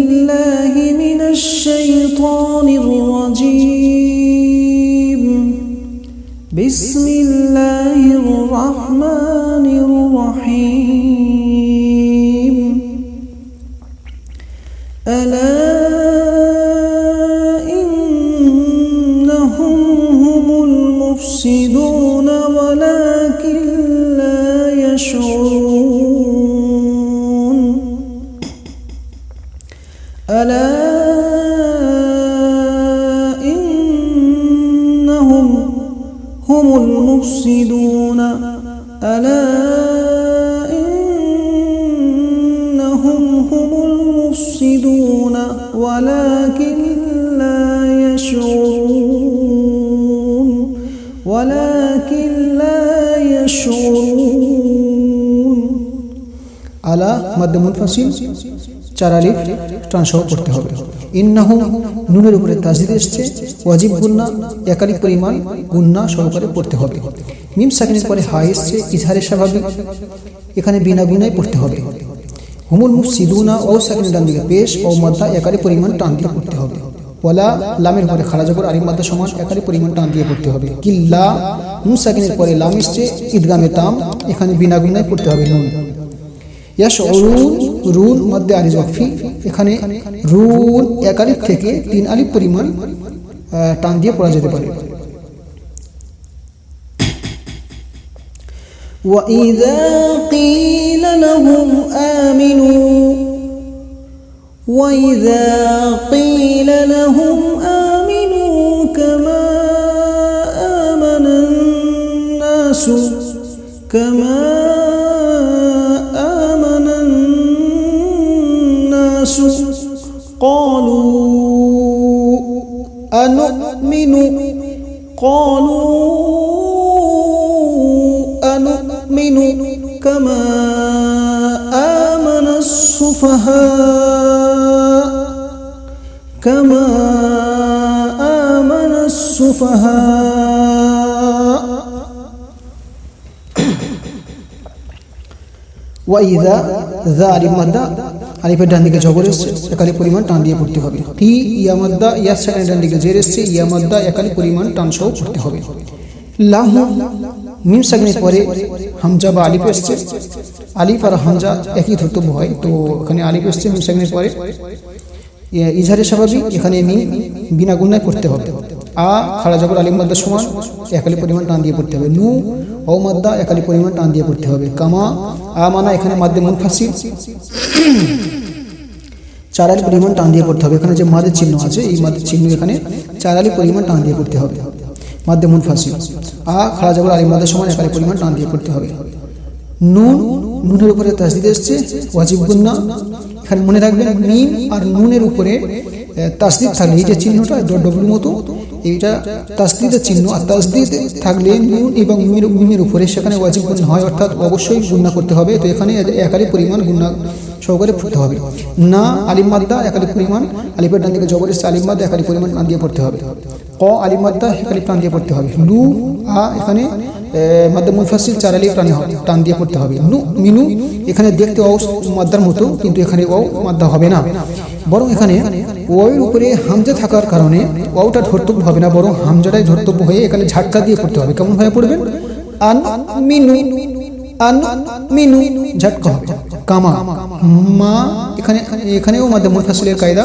بالله من الشيطان الرجيم. بسم الله الرحمن الرحيم. ألا إنهم هم المفسدون ولكن المفسدون ولكن لا يشعرون ولكن لا يشعرون আলা মাদ্দে মুনফাসিল চার আলিফ ট্রান্সফার করতে হবে ইন্নাহু নুনের উপরে তাজদিদ এসছে ওয়াজিব গুন্না একালিক পরিমাণ গুন্না সহকারে পড়তে হবে মিম সাকিনের পরে হা এসছে ইজহারে স্বাভাবিক এখানে বিনা গুনায় পড়তে হবে হুমুল মুফ সিদুনা ও সাকিনের ডান দিকে পেশ ও মাদ্দা একালি পরিমাণ টান দিয়ে পড়তে হবে। ওয়ালা লামের পরে খাড়া জবর আলিম মাদ্দা সমান একালি পরিমাণ টান দিয়ে পড়তে হবে। কিল্লা নুন সাকিনের পরে লাম এসছে ঈদগামে তাম, এখানে বিনা গুনায় পড়তে হবে নুন। ইয়াশউরুন রুন মধ্যে আলিফ ওয়াকফি, এখানে রুন এক আলিফ থেকে তিন আলিফ পরিমাণ টান দিয়ে পড়া যেতে পারে। وإذا قيل لهم آمنوا وإذا قيل لهم آمنوا كما آمن الناس كما آمن الناس قالوا أنؤمن قالوا أنؤمن كما آمن السفهاء كما آمن السفهاء ওয়াইদা দা আলিফ মাদ্দা আলিফের ডান দিকে জবর এসছে একালি পরিমাণ টান দিয়ে পড়তে হবে টি ইয়া মাদ্দা ইয়া সেকেন্ড ডান দিকে জের এসছে ইয়া মাদ্দা একালি পরিমাণ টান সহ পড়তে হবে লাহু মিম সাগনের পরে হামজা বা আলিফ এসছে। আলিফ আর হামজা একই ধর্তব্য হয়, তো এখানে আলিফ এসছে, মিম সাগনের পরে। ইজহারে স্বাভাবিক, এখানে মিম বিনা গুণায় পড়তে হবে। আ খাড়া জবর আলিম মাদ্দা সমান একালি পরিমাণ টান দিয়ে পড়তে হবে। নু ও মাদ্দা একালি পরিমাণ টান দিয়ে পড়তে হবে। কামা, আ মানা, এখানে মাদ্দে মুনফাসিল। চার আলি পরিমাণ টান দিয়ে পড়তে হবে। এখানে যে মাদের চিহ্ন আছে, এই মাদের চিহ্ন এখানে চার আলি পরিমাণ টান দিয়ে পড়তে হবে। মাদ্দে ফাঁসি আ খাড়া আলিম মাদ্দা সমান একারে পরিমাণ টান দিয়ে পড়তে হবে। নুন, নুনের উপরে তাসদিদ এসছে, ওয়াজিব গুন্না। এখানে মনে রাখবেন, মিম আর নুনের উপরে তাসদিদ থাকলে, এই যে চিহ্নটা ডব্লু মতো এইটা তাসদিদের চিহ্ন। আর তাসদিদ থাকলে নুন এবং মিমের মিমের উপরে সেখানে ওয়াজিব গুণ হয়, অর্থাৎ অবশ্যই গুণা করতে হবে। তো এখানে একালি পরিমাণ গুণা সহকারে পড়তে হবে। না, আলিম মাদ্দা, একালি পরিমাণ, আলিফের ডান দিকে জবর আলিমাদ্দা আলিম মাদ্দা, একালি পরিমাণ টান দিয়ে পড়তে হবে। ক, আলিম মাদ্দা, একালি টান দিয়ে পড়তে হবে। লু, আ, এখানে মাদ্দা মুনফাসিল চার আলিফ টান দিয়ে পড়তে হবে। নু, মিনু, এখানে দেখতে অ মাদ্দার মতো, কিন্তু এখানে ও মাদ্দা হবে না। বরং এখানে ওয়ের উপরে হামজা থাকার কারণে ওটা ধর্তব্য হবে না, বরং হামজাটাই ধর্তব্য হয়ে এখানে ঝাটকা দিয়ে পড়তে হবে। কেমন ভাবে পড়বেন? আন, মিনু আন, মিনু, ঝটকা কামা, মা, এখানে, এখানেও মাধ্যে মুনফাসিলের কায়দা।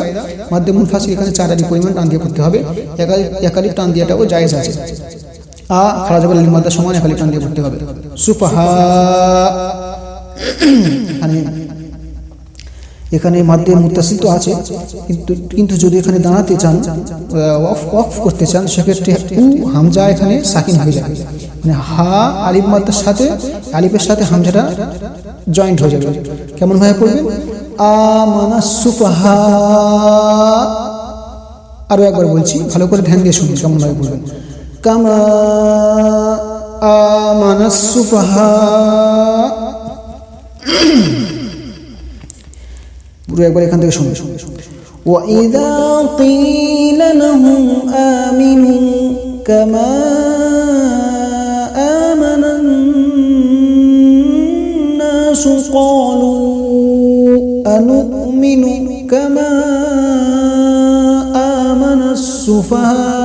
মাধ্যে মুনফাসিল এখানে চার আলি পরিমাণ টান দিয়ে পড়তে হবে। একালি একালি টান দিয়াটাও জায়েজ আছে। আ খারাজ বলে মাদ্দা সমান একালি টান দিয়ে পড়তে হবে। সুফাহা। এখানে এখানে মাধ্যে মুতাসিল তো আছে, কিন্তু কিন্তু যদি এখানে দাঁড়াতে চান অফ অফ করতে চান, সেক্ষেত্রে উ হামজা এখানে সাকিন হয়ে যাবে। মানে হা, আলিফ মাদ্দার সাথে, আলিফের সাথে হামজাটা জয়েন্ট হয়ে যাবে। কেমন ভাবে পড়বেন? আমানা সুফাহা। আরও একবার বলছি, ভালো করে ধ্যান দিয়ে শুনুন, কেমন ভাবে পড়বেন। কামা আমানা সুফাহা পুরো একবার এখান থেকে শুনুন وإذا قيل لهم آمنوا كما آمن الناس قالوا أنؤمن نؤمن كما آمن السفهاء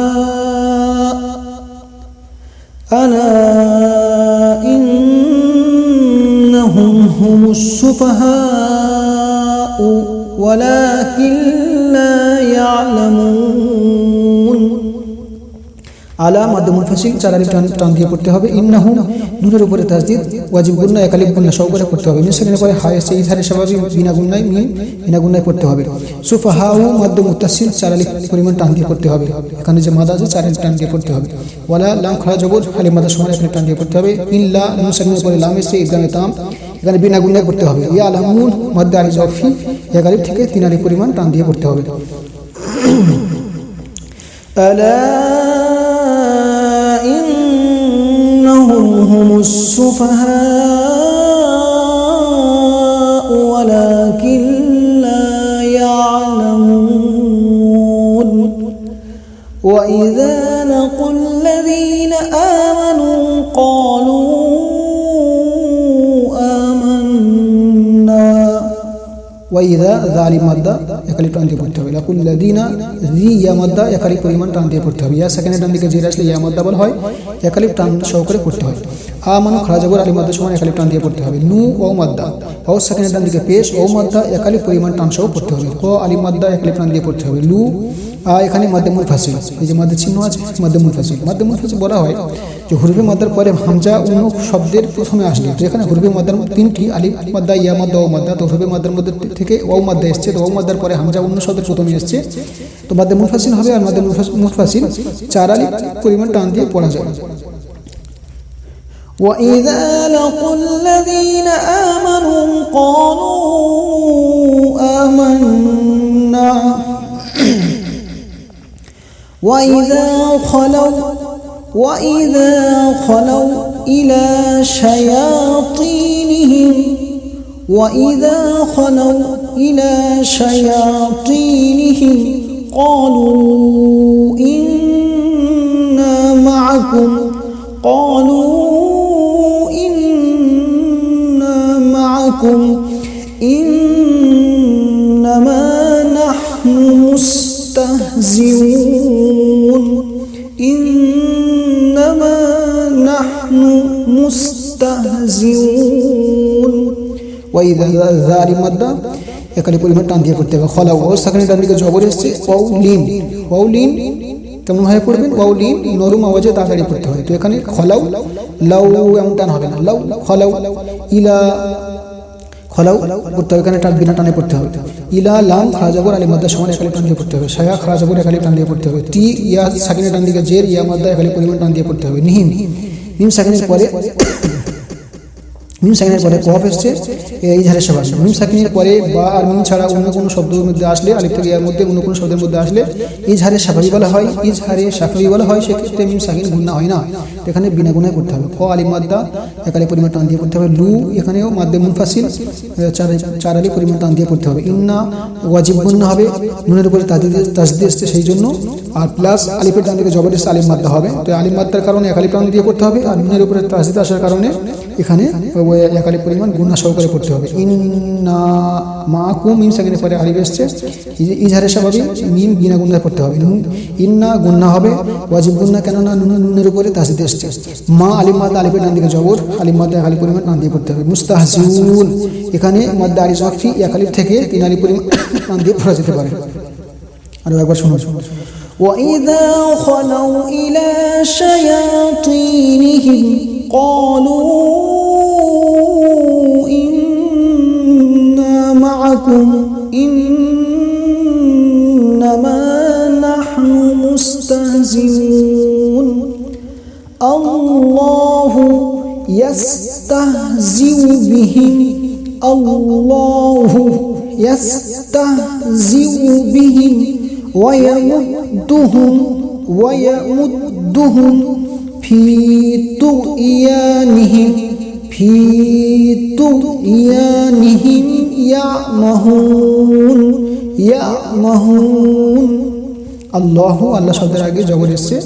ولكن لا يعلمون আলা মাধ্যম মুনফাসিল চার আলিফ টান টান দিয়ে পড়তে হবে ইন্নাহু নুনের উপরে তাসদিদ ওয়াজিব গুন্না এক আলিফ গুন্না সহকারে পড়তে হবে মিসলিনের পরে হায় এসে এই ধারে স্বাভাবিক বিনা গুন্নায় মিন বিনা গুন্নায় পড়তে হবে সুফাহাউ মাধ্যম মুত্তাসিল চার আলিফ পরিমাণ টান দিয়ে পড়তে হবে এখানে যে মাদা আছে চার আলিফ টান দিয়ে পড়তে হবে ওয়ালা লাম খরা জবর আলিফ মাদা সময় এখানে টান দিয়ে পড়তে হবে ইল্লা নুন সাকিনের পরে লাম এসে ইদগামে তাম এখানে বিনা গুন্নায় পড়তে হবে ইয়া আলামুন মধ্যে আলিফ জফি এক আলিফ থেকে তিন আলিফ পরিমাণ টান দিয়ে পড়তে হবে ألا إنهم هم السفهاء ولكن لا يعلمون وإذا لقوا الذين آمنوا ওয়াইদা মাদ্দা একালি টান দিয়ে পড়তে হবে লাকুল্লাদিনা জি ইয়া মাদ্দা একালি পরিমাণ টান দিয়ে পড়তে হবে ইয়া সেকেন্ডে টান দিকে জের ইয়া মাদ্দা বল হয় একালি টান সহকারে পড়তে হয়। আ মানু খারাজাবর আলী মাদ্দা একালি টান দিয়ে পড়তে হবে। নু ও মাদ্দা ও সেকেন্ডে টান দিকে ও মাদ্দা একালি পরিমাণ টান সহ পড়তে হবে। ক আলি মাদ্দা একালি দিয়ে পড়তে হবে? লু এখানে মাধ্যমুল ফাসিল এই যে মাদ্দের চিহ্ন আছে মাধ্যমুল ফাসিল মাধ্যমুল ফাসিল বলা হয় যে হুরফে মাদ্দার পরে হামজা অন্য শব্দের প্রথমে আসলে তো এখানে হুরফে মাদ্দার তিনটি আলিফ মাদ্দা ইয়া মাদ্দা ও মাদ্দা তো হুরফে মাদ্দার মধ্যে থেকে ও মাদ্দা এসছে তো ও মাদ্দার পরে হামজা অন্য শব্দের প্রথমে এসছে তো মাদ্দে মুফাসিল হবে আর মাদ্দে মুফাসিল চার আলিফ পরিমাণ টান দিয়ে পড়া যায় وإذا لقوا الذين آمنوا قالوا وإذا خلوا وإذا خلوا إلى شياطينهم. وإذا خلوا إلى شياطينهم قالوا তাহজিউন ওয়াই জারি মাদ্দা এখানে পরিমাণ টান দিয়ে পড়তে হবে। খলা ও সেখানে ডান দিকে জবর এসছে, ওয়াউলিন। ওয়াউলিন তেমনভাবে পড়বেন ওয়াউলিন নরম আওয়াজে তাড়াতাড়ি পড়তে হয় তো এখানে খলাউ লাউ এমন টান হবে না। লাউ, খলাও, ইলা খলাউ পড়তে হবে। এখানে টান, বিনা টানে পড়তে হবে। ইলা, লাম, খারাজাবর আলী মাদ্দা সমান একালি টান দিয়ে পড়তে হবে। সায়া, খারাজাবর একালি টান দিয়ে পড়তে হবে। টি, ইয়া সাকিনে টান দিকে জের, ইয়া, মাদ্দা একালি পরিমাণ টান দিয়ে পড়তে হবে। নিহিম নিম সাকিনের পরে মিম সাকিনের পরে কফ এসছে। এই ঝাড়ের সবাই মিম সাকিনের পরে বা আর মিম ছাড়া অন্য কোনো শব্দের মধ্যে আসলে আলিফ ইয়ার মধ্যে অন্য কোনো শব্দের মধ্যে আসলে, এই ঝাড়ে সাফাবি বলা হয়, এই ঝাড়ে সাফাবি বলা হয়, সেক্ষেত্রে মিম সাকিন গুণা হয় না। এখানে বিনা গুণায় করতে হবে। ক আলি মাদ্দা একালি পরিমাণ টান দিয়ে করতে হবে। লু, এখানেও মাদ্দে মুনফাসিল চার আলি পরিমাণ টান দিয়ে করতে হবে। ইন্না ওয়াজিব গুণা হবে। নুনের উপরে তাজদিদ তাজদি এসছে সেই জন্য। আর প্লাস আলিফের ডান দিকে জবর এসছে আলিম মাদ্দা হবে। তো আলিম মাদ্দার কারণে একালি টান দিয়ে করতে হবে আর নুনের উপরে তাজদিদ আসার কারণে এখানে একালি পরিমাণ গুণা সহকারে পড়তে হবে। ইন্না মা কুম মিম সেকেন্ডে পরে আলিফ এসছে। ই- ইজহারের স্বাভাবিক মিম বিনা গুণায় পড়তে হবে। নুন ইন্না গুন্না হবে, ওয়াজিব গুন্না কেননা নুন নুনের উপরে তাসিদ এসছে। মা আলিম মাদ্দা আলিফের ডান দিকে জবর, আলিম মাদ্দা একালি পরিমাণ টান দিয়ে পড়তে হবে। মুস্তাহজিউন। এখানে মাদ্দা আলি জফি এক আলিফ থেকে তিন আলি পরিমাণ দিয়ে পড়া যেতে পারে। আরও একবার শুনুন শুনুন। وإذا خلوا إلى شياطينهم قالوا إنا معكم إنما نحن مستهزئون. الله يستهزئ بهم الله يستهزئ بهم ويمدهم ويمدهم في طغيانهم في طغيانهم يعمهون يعمهون আল্লাহু আল্লাহ শব্দের আগে জবর এসছে।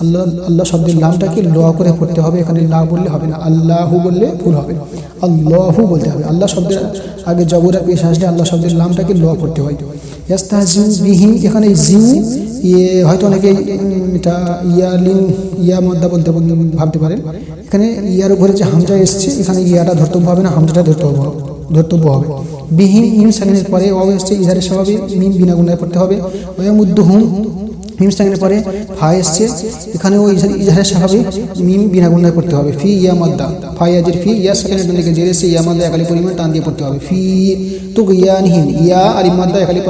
আল্লাহ আল্লাহ শব্দের লামটাকে ল করে পড়তে হবে, এখানে লা বললে হবে না। আল্লাহু বললে ভুল হবে। আল্লাহু বলতে হবে। আল্লাহ শব্দের আগে জবর পেশ আসলে আল্লাহ শব্দের লামটাকে ল করতে হয়। এখানে জিউ ইয়ে হয়তো অনেকে এটা ইয়ালিন ইয়া মদ্দা বলতে বল- ভাবতে পারেন। এখানে ইয়ার উপরে যে হামজা এসছে, এখানে ইয়াটা ধর্তব্য হবে না, হামজাটা ধর্তব্য হবে। ধর্তব্য হবে। বিহীন মিম সাকিনের পরে অ এসছে ইজারের স্বভাবে মিম বিনা গুণায় পড়তে হবে। ওয়ামুদ্দ হুম মিম সাকিনের পরে ফা এসছে। এখানেও ইজার- ইজারের স্বভাবে মিম বিনা গুণায় পড়তে হবে। ফি ইয়া মাদ্দা। ফা ফি ইয়া সাকিনের ডান দিকে জের এসছে ইয়া একালি পরিমাণ টান দিয়ে পড়তে হবে। ফি তো ইয়ানহীন ইয়া আলিম মাদ্দা একালি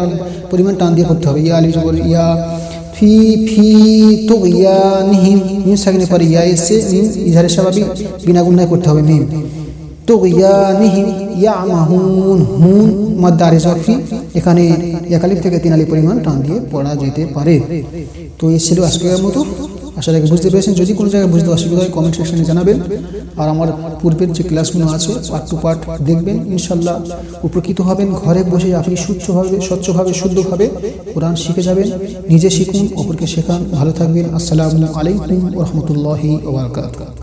পরিমাণ টান দিয়ে পড়তে হবে। ইয়া আলি জবর ইয়া ফি ফি তো ইয়ানহিম মিম সাকিনের পরে ইয়া এসছে। মিম ইজারের স্বাভাবিক বিনা গুণায় করতে হবে মিম। তো ইয়ানহিম ইয়ামাহুন, হুন, মাদ্দারে জরফি এখানে একালিফ থেকে তিন আলি পরিমাণ টান দিয়ে পড়া যেতে পারে। তো এই ছিল আজকের মতো। আশা রাখি বুঝতে পেরেছেন। যদি কোনো জায়গায় বুঝতে অসুবিধা হয় কমেন্ট সেকশনে জানাবেন। আর আমার পূর্বের যে ক্লাসগুলো আছে পার্ট টু পার্ট দেখবেন ইনশাল্লাহ উপকৃত হবেন, ঘরে বসে আপনি সুচ্ছভাবে, স্বচ্ছভাবে, শুদ্ধভাবে কোরআন শিখে যাবেন, নিজে শিখুন, অপরকে শেখান। ভালো থাকবেন। আসসালামু আলাইকুম রহমতুল্লাহি ওবরাকাতুহু